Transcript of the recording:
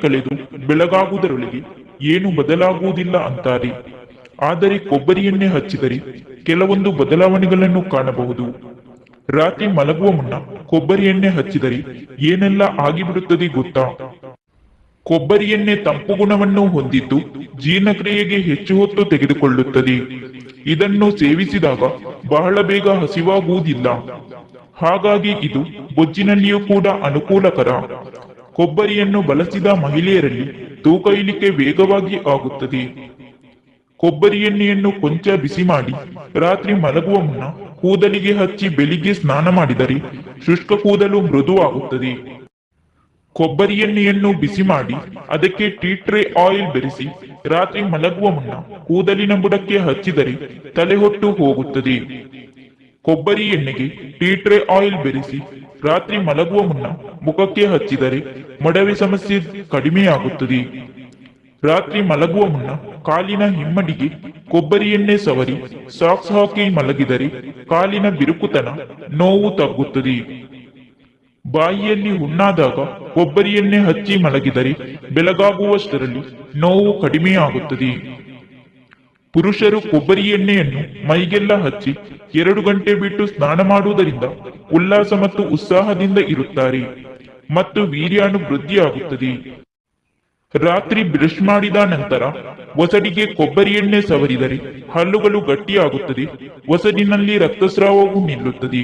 ಕಳೆದು ಬೆಳಗಾಗುವುದರೊಳಗೆ ಏನು ಬದಲಾಗುವುದಿಲ್ಲ ಅಂತಾರೆ. ಆದರೆ ಕೊಬ್ಬರಿ ಎಣ್ಣೆ ಹಚ್ಚಿದರೆ ಕೆಲವೊಂದು ಬದಲಾವಣೆಗಳನ್ನು ಕಾಣಬಹುದು. ರಾತ್ರಿ ಮಲಗುವ ಮುನ್ನ ಕೊಬ್ಬರಿ ಎಣ್ಣೆ ಹಚ್ಚಿದರೆ ಏನೆಲ್ಲ ಆಗಿಬಿಡುತ್ತದೆ ಗೊತ್ತಾ? ಕೊಬ್ಬರಿ ಎಣ್ಣೆ ತಂಪು ಗುಣವನ್ನು ಹೊಂದಿದ್ದು ಜೀರ್ಣಕ್ರಿಯೆಗೆ ಹೆಚ್ಚು ಹೊತ್ತು ತೆಗೆದುಕೊಳ್ಳುತ್ತದೆ. ಇದನ್ನು ಸೇವಿಸಿದಾಗ ಬಹಳ ಬೇಗ ಹಸಿವಾಗುವುದಿಲ್ಲ. ಹಾಗಾಗಿ ಇದು ಬೊಜ್ಜಿನಲ್ಲಿಯೂ ಕೂಡ ಅನುಕೂಲಕರ. ಕೊಬ್ಬರಿಯನ್ನು ಬಳಸಿದ ಮಹಿಳೆಯರಲ್ಲಿ ತೂಕ ಇಳಿಕೆ ವೇಗವಾಗಿ ಆಗುತ್ತದೆ. ಕೊಬ್ಬರಿ ಎಣ್ಣೆಯನ್ನು ಕೊಂಚ ಬಿಸಿ ಮಾಡಿ ರಾತ್ರಿ ಮಲಗುವ ಮುನ್ನ ಕೂದಲಿಗೆ ಹಚ್ಚಿ ಬೆಳಿಗ್ಗೆ ಸ್ನಾನ ಮಾಡಿದರೆ ಶುಷ್ಕ ಕೂದಲು ಮೃದುವಾಗುತ್ತದೆ. ಕೊಬ್ಬರಿ ಎಣ್ಣೆಯನ್ನು ಬಿಸಿ ಮಾಡಿ ಅದಕ್ಕೆ ಟೀ ಟ್ರೇ ಆಯಿಲ್ ಬೆರೆಸಿ ರಾತ್ರಿ ಮಲಗುವ ಮುನ್ನ ಕೂದಲಿನ ಬುಡಕ್ಕೆ ಹಚ್ಚಿದರೆ ತಲೆಹೊಟ್ಟು ಹೋಗುತ್ತದೆ. ಕೊಬ್ಬರಿ ಎಣ್ಣೆಗೆ ಟೀ ಟ್ರೇ ಆಯಿಲ್ ಬೆರೆಸಿ ರಾತ್ರಿ ಮಲಗುವ ಮುನ್ನ ಮುಖಕ್ಕೆ ಹಚ್ಚಿದರೆ ಮೊಡವೆ ಸಮಸ್ಯೆ ಕಡಿಮೆಯಾಗುತ್ತದೆ. ರಾತ್ರಿ ಮಲಗುವ ಮುನ್ನ ಕಾಲಿನ ಹಿಮ್ಮಡಿಗೆ ಕೊಬ್ಬರಿ ಎಣ್ಣೆ ಸವರಿ ಸಾಕ್ಸ್ ಹಾಕಿ ಮಲಗಿದರೆ ಕಾಲಿನ ಬಿರುಕುತನ ನೋವು ತಗ್ಗುತ್ತದೆ. ಬಾಯಿಯಲ್ಲಿ ಹುಣ್ಣಾದಾಗ ಕೊಬ್ಬರಿ ಎಣ್ಣೆ ಹಚ್ಚಿ ಮಲಗಿದರೆ ಬೆಳಗಾಗುವಷ್ಟರಲ್ಲಿ ನೋವು ಕಡಿಮೆಯಾಗುತ್ತದೆ. ಪುರುಷರು ಕೊಬ್ಬರಿ ಎಣ್ಣೆಯನ್ನು ಮೈಗೆಲ್ಲ ಹಚ್ಚಿ ಎರಡು ಗಂಟೆ ಬಿಟ್ಟು ಸ್ನಾನ ಮಾಡುವುದರಿಂದ ಉಲ್ಲಾಸ ಮತ್ತು ಉತ್ಸಾಹದಿಂದ ಇರುತ್ತಾರೆ ಮತ್ತು ವೀರ್ಯಾಣು ವೃದ್ಧಿಯಾಗುತ್ತದೆ ರಾತ್ರಿ ಬ್ರಷ್ ಮಾಡಿದ ನಂತರ ಒಸಡಿಗೆ ಕೊಬ್ಬರಿ ಎಣ್ಣೆ ಸವರಿದರೆ ಹಲ್ಲುಗಳು ಗಟ್ಟಿಯಾಗುತ್ತದೆ ಒಸಡಿನಲ್ಲಿ ರಕ್ತಸ್ರಾವವು ನಿಲ್ಲುತ್ತದೆ.